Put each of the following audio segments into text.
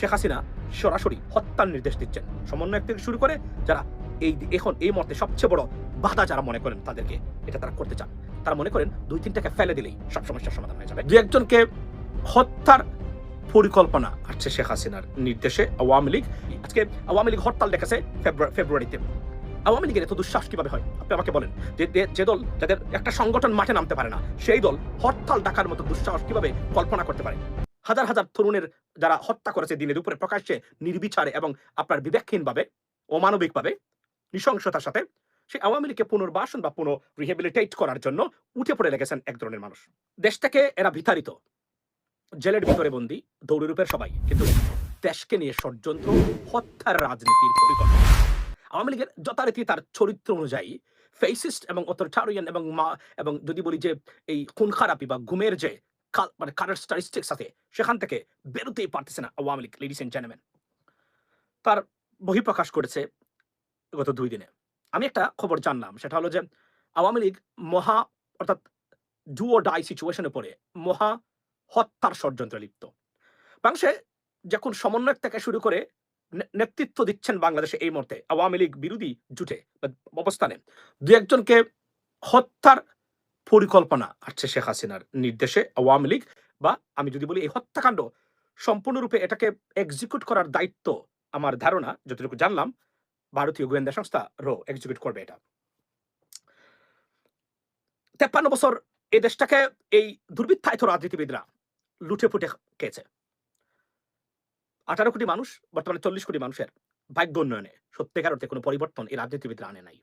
শেখ হাসিনা সরাসরি হত্যার নির্দেশ দিচ্ছেন। সমন্বয়ক থেকে শুরু করে যারা এই এখন এই মুহূর্তে সবচেয়ে বড় বাধা যারা মনে করেন তাদেরকে এটা তারা করতে চান। তারা মনে করেন দুই তিনটাকে ফেলে দিলেই সব সমস্যার সমাধান হয়ে যাবে। দু একজনকে হত্যার পরিকল্পনা আসছে শেখ হাসিনার নির্দেশে আওয়ামী লীগ। আজকে আওয়ামী লীগ হরতাল ফেব্রুয়ারি ফেব্রুয়ারিতে। আওয়ামী লীগের এত দুঃসাহস কীভাবে হয়? আপনি আমাকে বলেন, যে- যে দল যাদের একটা সংগঠন মাঠে নামতে পারে না, সেই দল হরতাল ডাকার মতো দুঃসাহস কীভাবে কল্পনা করতে পারে? হাজার হাজার তরুণের যারা হত্যা করেছে দিনের দুপুরে প্রকাশ্যে, নির্বিচারে এবং আপনার বিবেকহীনভাবে, অমানবিকভাবে, নৃশংসতার সাথে, সেই আওয়ামী লীগকে পুনর্বাসন বা পুনঃ রিহেবিলিটেট করার জন্য উঠে পড়ে লেগেছেন এক ধরনের মানুষ। দেশ থেকে এরা বিতাড়িত। জেলের ভিতরে বন্দি, দৌড়রূপের সবাই। কিন্তু দেশকে নিয়ে ষড়যন্ত্র, হত্যার রাজনীতির পরিকল্পনা। আওয়ামী লীগের যথারীতি তার চরিত্র অনুযায়ী ফেসিস্ট এবং অথরিটারিয়ান এবং মা এবং যদি বলি যে এই খুন খারাপি বা ঘুমের যে মানে ক্যারেক্টারিস্টিক্স আছে সেখান থেকে বেরোতেই পারতেছে না Awami League ladies and gentleman তার বহিঃপ্রকাশ করেছে গত দুই দিনে। আমি একটা খবর জানলাম, সেটা হলো যে আওয়ামী লীগ মহা, অর্থাৎ ডু ও ডাই সিচুয়েশনে পড়ে মহা হত্যার ষড়যন্ত্রে লিপ্ত। বাংলাদেশে যখন সমন্বয়ক থেকে শুরু করে নেতৃত্ব দিচ্ছেন বাংলাদেশে এই মুহূর্তে, আওয়ামী লীগ বিরোধী জুটে অবস্থানে দু একজনকে হত্যার পরিকল্পনা আসছে শেখ হাসিনার নির্দেশে আওয়ামী লীগ বা আমি যদি বলি এই হত্যাকাণ্ড, সম্পূর্ণরূপে এটাকে এক্সিকিউট করার দায়িত্ব আমার ধারণা, যতটুকু জানলাম, ভারতীয় গোয়েন্দা সংস্থা রো এক্সিকিউট করবে এটা। তেপ্পান্ন বছর এই দেশটাকে এই দুর্বৃত্তায়িত রাজনীতিবিদরা লুটে ফুটে খেয়েছে। আঠারো কোটি মানুষ, বর্তমানে চল্লিশ কোটি মানুষের ভাগ্য উন্নয়নে সত্যিকার অর্থে কোনো পরিবর্তন এই রাজনীতিবিদরা আনে নাই।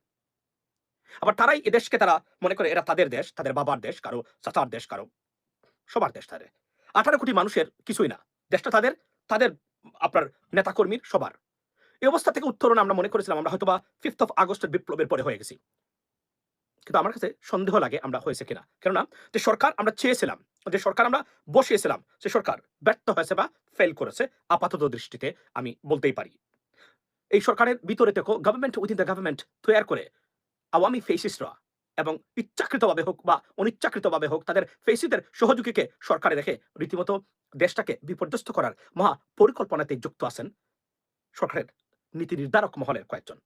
আবার তারাই এ দেশকে তারা মনে করে এরা তাদের দেশ, তাদের বাবার দেশ, কারও চাচার দেশ, কারও সবার দেশ তাদের। আঠারো কোটি মানুষের কিছুই না। দেশটা তাদের তাদের আপনার নেতাকর্মীর সবার। এই অবস্থা থেকে উত্তরণ আমরা মনে করেছিলাম, আমরা হয়তো বা ফিফথ অফ আগস্টের বিপ্লবের পরে হয়ে গেছি। কিন্তু আমার কাছে সন্দেহ লাগে আমরা হয়েছে কিনা। কেননা যে সরকার আমরা চেয়েছিলাম, যে সরকার আমরা বসিয়েছিলাম, সে সরকার ব্যর্থ হয়েছে বা ফেল করেছে আপাতত দৃষ্টিতে আমি বলতেই পারি। এই সরকারের ভিতরে থেকে গভর্নমেন্ট উইদিন দ্য গভর্নমেন্ট তৈরি করে আওয়ামী ফেসিস্টরা এবং ইচ্ছাকৃতভাবে হোক বা অনিচ্ছাকৃতভাবে হোক তাদের ফেসিদের সহযোগীকে সরকারে রেখে রীতিমতো দেশটাকে বিপর্যস্ত করার মহা পরিকল্পনাতে যুক্ত আছেন সরকারের নীতি নির্ধারক মহলের কয়েকজন।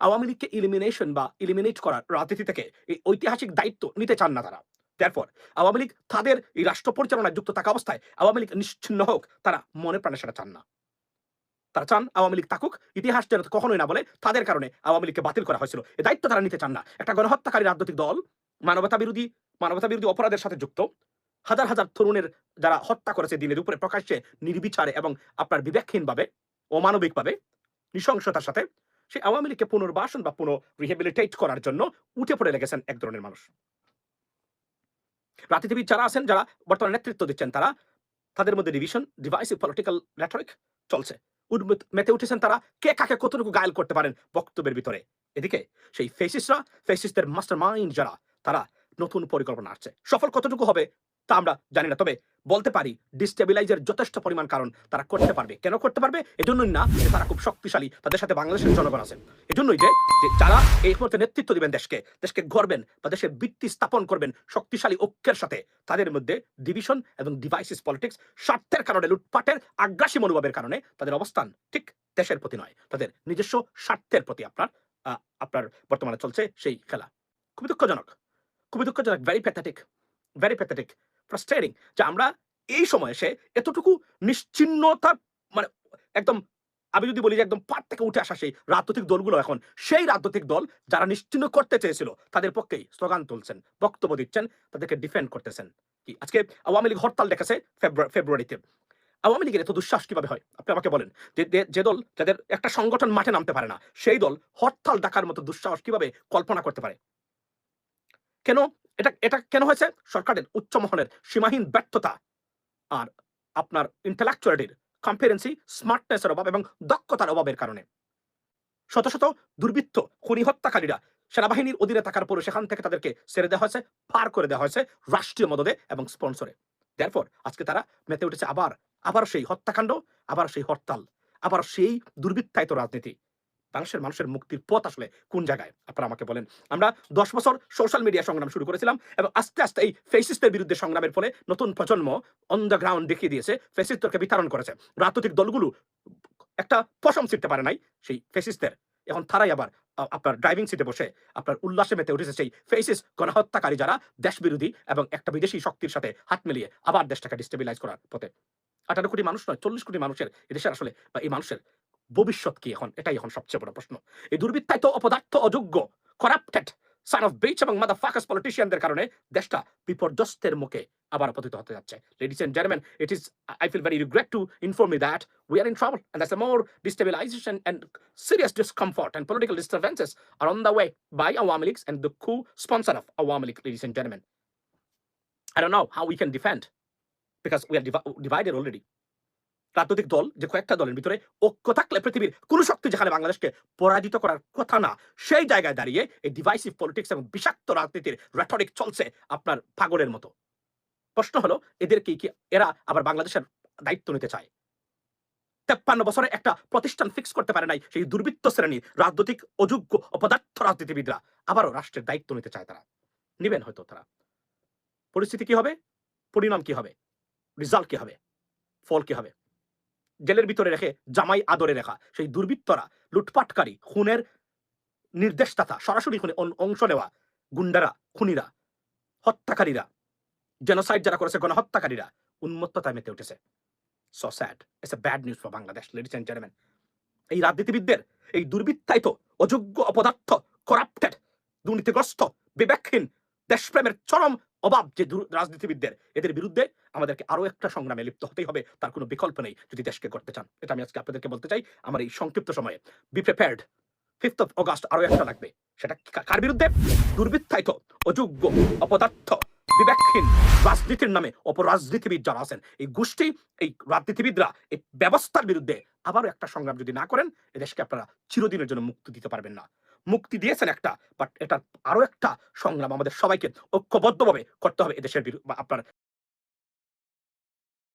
আওয়ামী লীগকে ইলিমিনেশন বা ইলিমিনেট করার রাজনীতি থেকে এই ঐতিহাসিক দায়িত্ব নিতে চান না তারা। তারপর আওয়ামী লীগ তাদের এই রাষ্ট্র পরিচালনায় যুক্ত থাকা অবস্থায় আওয়ামী লীগ নিশ্চিন্ন হোক তারা মনে প্রাণে সেটা চান না। তারা চান আওয়ামী লীগ থাকুক, ইতিহাস যেন কখনোই না বলে, তাদের কারণে আওয়ামী লীগকে বাতিল করা হয়েছিল। এই দায়িত্ব তারা নিতে চান না। একটা গণহত্যাকারী রাজনৈতিক দল মানবতা বিরোধী মানবতা বিরোধী অপরাধের সাথে যুক্ত। হাজার হাজার তরুণের যারা হত্যা করেছে দিনের উপরে প্রকাশ্যে নির্বিচারে এবং আপনার বিবেকহীনভাবে, অমানবিকভাবে, নৃশংসতার সাথে সেই আওয়ামী লীগকে পুনর্বাসন বা পুনঃ রিহেবিলিটেট করার জন্য উঠে পড়ে লেগেছেন এক ধরনের মানুষ। রাজনীতিবিদ যারা আছেন, যারা বর্তমানে নেতৃত্ব দিচ্ছেন, তারা তাদের মধ্যে ডিভিশন ডিভাইসিভ পলিটিক্যাল রেটরিক চলছে। মেতে উঠেছেন তারা কে কাকে কতটুকু গায়েল করতে পারেন বক্তব্যের ভিতরে। এদিকে সেই ফেসিসরা ফেসিসদের মাস্টার মাইন্ড যারা, তারা নতুন পরিকল্পনা আসছে সফল কতটুকু হবে তা আমরা জানি না। তবে বলতে পারি ডিস্টেবিলাইজের যথেষ্ট পরিমাণ কারণ তারা করতে পারবে। কেন করতে পারবে? এজন্যই না যে তারা খুব শক্তিশালী, তাদের সাথে বাংলাদেশের জনগণ আছেন। এজন্যই যে যারা এই মুহূর্তে নেতৃত্ব দিবেন দেশকে দেশকে গড়বেন বা দেশের ভিত্তি স্থাপন করবেন শক্তিশালী ঐক্যের সাথে, তাদের মধ্যে ডিভিশন এবং ডিভাইসিস পলিটিক্স স্বার্থের কারণে, লুটপাটের আগ্রাসী মনোভাবের কারণে তাদের অবস্থান ঠিক দেশের প্রতি নয়। তাদের নিজস্ব স্বার্থের প্রতি আপনার আপনার বর্তমানে চলছে সেই খেলা। খুবই দুঃখজনক। খুবই দুঃখজনক। Very pathetic very pathetic frustrating যে আমরা এই সময় এসে এতটুকু নিশ্চিন্নতার মানে একদম আমি যদি বলি যে একদম পাট থেকে উঠে আসা সেই রাজনৈতিক দলগুলো এখন, সেই রাজনৈতিক দল যারা নিশ্চিন্ন করতে চেয়েছিল, তাদের পক্ষেই স্লোগান তুলছেন, বক্তব্য দিচ্ছেন, তাদেরকে ডিফেন্ড করতেছেন। কি? আজকে আওয়ামী লীগ হরতাল দেখেছে ফেব্রুয়ারি ফেব্রুয়ারিতে। আওয়ামী লীগের এত দুঃসাহস কীভাবে হয়? আপনি আমাকে বলেন যে- যে দল যাদের একটা সংগঠন মাঠে নামতে পারে না, সেই দল হরতাল ডাকার মতো দুঃসাহস কীভাবে কল্পনা করতে পারে? কেন এটা এটা কেন হয়েছে? সরকারের উচ্চ মহলের সীমাহীন ব্যর্থতা আর আপনার ইন্টেলেকচুয়ালিটির কম্পারেন্সি স্মার্টনেসের অভাব এবং দক্ষতার অভাবের কারণে। শত শত দুর্বৃত্ত, খুনি হত্যাকারীরা সেনাবাহিনীর অধীনে থাকার পরে সেখান থেকে তাদেরকে ছেড়ে দেওয়া হয়েছে, পার করে দেওয়া হয়েছে রাষ্ট্রীয় মদদে এবং স্পন্সরে দেরপর আজকে তারা মেতে উঠেছে আবার আবার সেই হত্যাকাণ্ড, আবার সেই হরতাল, আবার সেই দুর্বৃত্তায়িত রাজনীতি। বাংলাদেশের মানুষের মুক্তির পথ আসলে কোন জায়গায়? আপনারা আমাকে বলেন। আমরা দশ বছর সোশ্যাল মিডিয়া সংগ্রাম শুরু করেছিলাম এবং আস্তে আস্তে এই ফেসিস্টের বিরুদ্ধে সংগ্রামের ফলে নতুন প্রজন্ম অন দ্য গ্রাউন্ড দেখিয়ে দিয়েছে ফেসিস্টকে বিতরণ করেছে। রাজনৈতিক দলগুলো একটা পশম ছিটতে পারে নাই সেই ফেসিস্টের এখন তারাই আবার আপনার ড্রাইভিং সিটে বসে আপনার উল্লাসে মেতে উঠেছে সেই ফেসিস গণহত্যাকারী যারা দেশ বিরোধী এবং একটা বিদেশি শক্তির সাথে হাত মিলিয়ে আবার দেশটাকে ডিস্টেবিলাইজ করার পথে। আঠারো কোটি মানুষ নয়, চল্লিশ কোটি মানুষের, এদেশের আসলে বা এই মানুষের ভবিষ্যৎ কি এখন এটাই এখন সবচেয়ে বড় প্রশ্ন এই দুর্বৃত্তায়িত অপদার্থ অযোগ্য করাপ্টেড সান অফ বিচ এবং মাদার ফাকাস পলিটিশিয়ানদের কারণে দেশটা বিপর্যস্তের মুখে আবার পতিত হতে যাচ্ছে ladies and gentleman it is I feel very regret to inform me that we are in trouble and there's a more destabilization and serious discomfort and political disturbances are on the way by Awami Leagues and the co-sponsor of Awami League, ladies and gentlemen. I don't know how we can defend because we are divi- divided already. রাজনৈতিক দল যে কয়েকটা দলের ভিতরে ঐক্য থাকলে পৃথিবীর কোন শক্তি যেখানে বাংলাদেশকে পরাজিত করার কথা না, সেই জায়গায় দাঁড়িয়ে এই ডিভাইসিভ পলিটিক্স এবং বিষাক্ত রাজনীতির রেটরিক চলছে আপনার পাগলের মতো। প্রশ্ন হলো এদেরকে কি এরা আবার বাংলাদেশের দায়িত্ব নিতে চায়? তেপ্পান্ন বছরে একটা প্রতিষ্ঠান ফিক্স করতে পারে নাই সেই দুর্বৃত্ত শ্রেণির রাজনৈতিক অযোগ্য অপদার্থ রাজনীতিবিদরা, আবারও রাষ্ট্রের দায়িত্ব নিতে চায় তারা। নিবেন হয়তো তারা। পরিস্থিতি কি হবে? পরিণাম কি হবে? রেজাল্ট কি হবে? ফল কি হবে? জেলের ভিতরে রেখে, জামাই আদরে রেখা। সেই দুর্বৃত্তরা, লুটপাটকারী, খুনের নির্দেশদাতা, সরাসরি খুনে অংশ নেওয়া গুন্ডারা, খুনিরা, হত্যাকারীরা জেনোসাইড যারা করেছে, গণহত্যাকারীরা উন্মত্ততায় মেতে উঠেছে। So sad it's a bad news for Bangladesh ladies and gentleman এই রাজনীতিবিদদের, এই দুর্বৃত্তায়িত, অযোগ্য, অপদার্থ করাপ্টেড দুর্নীতিগ্রস্ত, বিবেকহীন, দেশপ্রেমের চরম অভাব যে রাজনীতিবিদদের, এদের বিরুদ্ধে আমাদেরকে আরও একটা সংগ্রামে লিপ্ত হতেই হবে, তার কোনো বিকল্প নেই যদি দেশকে করতে চান। এটা আমি আজকে আপনাদেরকে বলতে চাই আমার এই সংক্ষিপ্ত সময়ে। Be prepared fifth of August আরও একটা লাগবে। সেটা কার বিরুদ্ধে? দুর্বৃত্তায়িত, অযোগ্য, অপদার্থ, বিবেকহীন, রাজনীতির নামে অপরাজনীতিবিদ যারা আছেন, এই গোষ্ঠী, এই রাজনীতিবিদরা এই ব্যবস্থার বিরুদ্ধে আবারও একটা সংগ্রাম যদি না করেন এ দেশকে আপনারা চিরদিনের জন্য মুক্তি দিতে পারবেন না। মুক্তি দিয়েছেন একটা বাট এটার আরও একটা সংগ্রাম আমাদের সবাইকে ঐক্যবদ্ধভাবে করতে হবে এদেশের আপনার